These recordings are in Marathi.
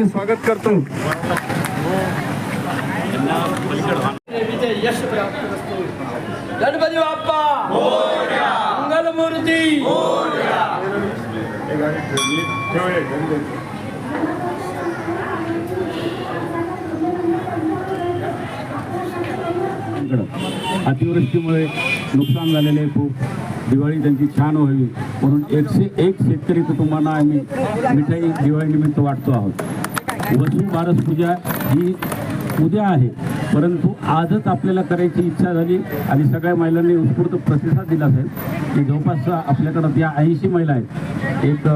महिलांनी स्वागत करतो. गणपती बाप्पा. मंगलमूर्ती. अतिवृष्टीमुळे नुकसान झालेले आहे खूप. दिवाळी त्यांची छान व्हावी. म्हणून एकशे एक शेतकरी कुटुंबांना आम्ही मिठाई दिवाळीनिमित्त वाटतो आहोत. वसू बारस पूजा ही उद्या आहे. परंतु आजच आपल्याला करायची इच्छा झाली आणि सगळ्या महिलांनी उत्स्फूर्त प्रतिसाद दिला असेल की जवळपास आपल्याकडं त्या ऐंशी महिला आहेत. एक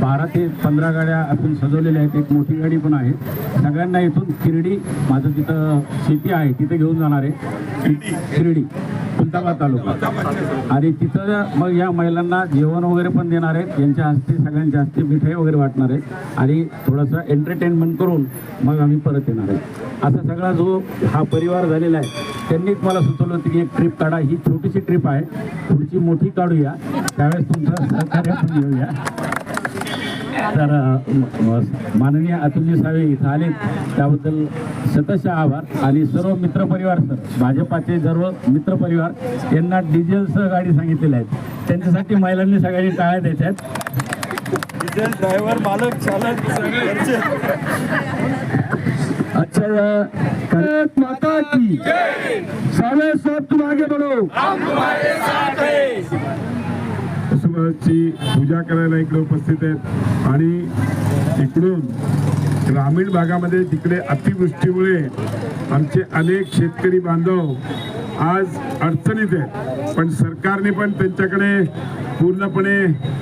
बारा ते पंधरा गाड्या आपण सजवलेल्या आहेत. एक मोठी गाडी पण आहे. सगळ्यांना इथून शिर्डी माझं तिथं शेती आहे तिथे घेऊन जाणार आहे. शिर्डी. खुलताबाद तालुका. आणि तिथं मग या महिलांना जेवण वगैरे पण देणार आहेत. यांच्या हस्ते सगळ्यांच्या हस्ते मिठाई वगैरे वाटणार आहे आणि थोडंसं एंटरटेनमेंट करून मग आम्ही परत येणार आहे असा सगळा जो हा परिवार झालेला आहे त्यांनीच मला सुचवलं होतं की एक ट्रिप काढा. ही छोटीशी ट्रिप आहे. पुढची मोठी काढूया. त्यावेळेस तुमचं सहकार्य पण घेऊया. तर माननीय अतुलजी सावे इथं आले त्याबद्दल शतशः आभार. आणि सर्व मित्रपरिवार सर भाजपाचे सर्व मित्रपरिवार यांना डिझेलसह गाडी सांगितलेल्या आहेत. त्यांच्यासाठी महिलांनी सगळ्यांनी टाळ्या द्यायच्या आहेत. डिझेल ड्रायव्हर मालक चालक. अच्छा माता की सावे साहब तुम आगे बढ़ो वसुबारसची पूजा करायला इकडे उपस्थित आहेत. आणि इकडून ग्रामीण भागामध्ये तिकडे अतिवृष्टीमुळे आमचे अनेक शेतकरी बांधव आज अडचणीत आहेत. पण सरकारने पण त्यांच्याकडे पूर्णपणे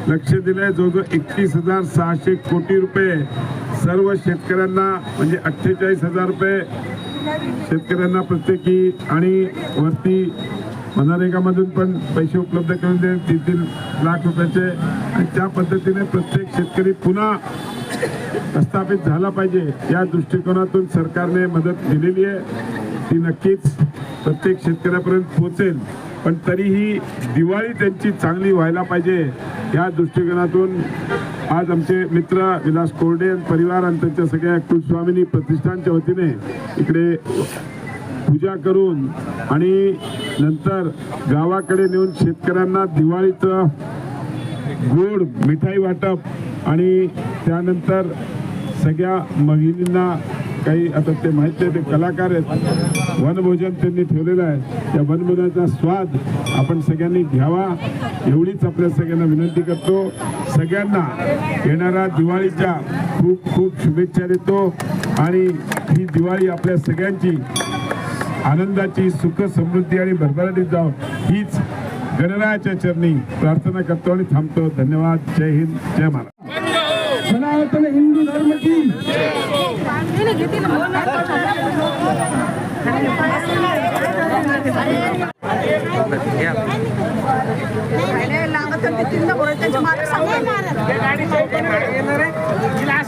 लक्ष दिलंय. जवळजवळ एकतीस हजार सहाशे कोटी रुपये सर्व शेतकऱ्यांना म्हणजे अठ्ठेचाळीस हजार रुपये शेतकऱ्यांना प्रत्येकी आणि वरती मनरेगामधून पण पैसे उपलब्ध करून दे तीन तीन लाख रुपयाचे. आणि त्या पद्धतीने प्रत्येक शेतकरी पुन्हा प्रस्थापित झाला पाहिजे. या दृष्टिकोनातून सरकारने मदत दिलेली आहे. ती नक्कीच प्रत्येक शेतकऱ्यापर्यंत पोहोचेल. पण तरीही दिवाळी त्यांची चांगली व्हायला पाहिजे. या दृष्टिकोनातून आज आमचे मित्र विलास कोरडे परिवार आणि त्यांच्या सगळ्या कुलस्वामिनी प्रतिष्ठानच्या वतीने इकडे पूजा करून आणि नंतर गावाकडे नेऊन शेतकऱ्यांना दिवाळीचं गोड मिठाई वाटप आणि त्यानंतर सगळ्या महिनींना काही आता ते माहिती आहे ते कलाकार आहेत. वनभोजन त्यांनी ठेवलेलं आहे. त्या वनभोजनाचा स्वाद आपण सगळ्यांनी घ्यावा. एवढीच आपल्या सगळ्यांना विनंती करतो. सगळ्यांना येणाऱ्या दिवाळीच्या खूप खूप शुभेच्छा देतो. आणि ही दिवाळी आपल्या सगळ्यांची आनंदाची सुख समृद्धी आणि भरभराटीत जाऊन हीच गणरायाच्या चरणी प्रार्थना करतो आणि थांबतो. धन्यवाद. जय हिंद. जय महाराज सनातन हिंदू धर्म की?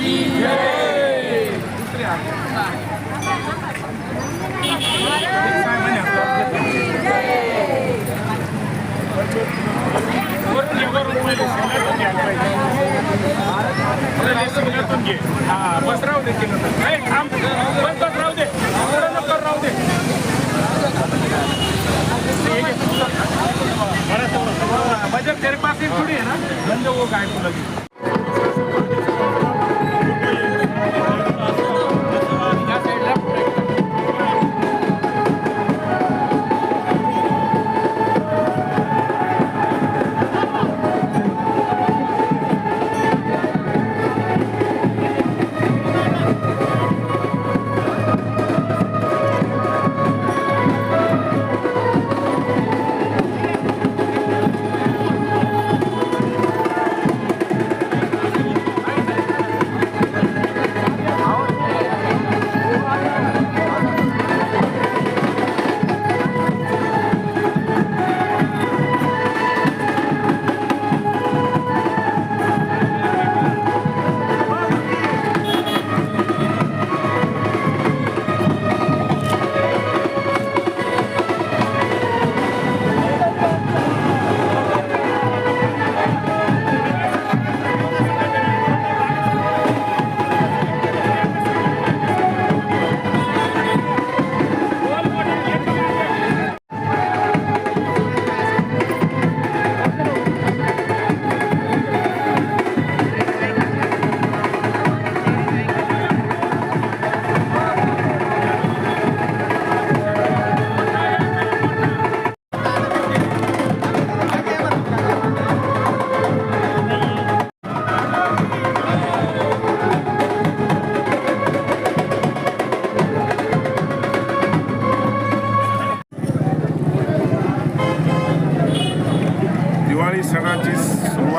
तीन त्याच्यामागे बजट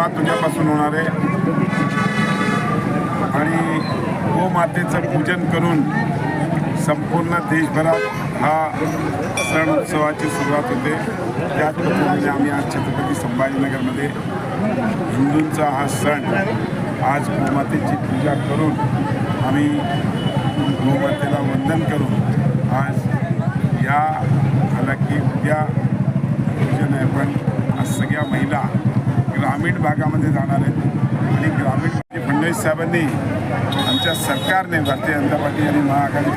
होणार आहे. आणि गोमातेचं पूजन करून संपूर्ण देशभरात हा सण उत्सवाची सुरुवात होते. त्याच पद्धतीने आम्ही आज छत्रपती संभाजीनगरमध्ये हिंदूंचा हा सण आज गोमातेची पूजा करून आम्ही गोमातेला वंदन करून आज या की उद्या पूजन आहे पण आज सगळ्या महिला ग्रामीण भागामध्ये जाणार आहेत. आणि ग्रामीण म्हणजे फडणवीस साहेबांनी आमच्या सरकारने भारतीय जनता पार्टी आणि महाआघाडी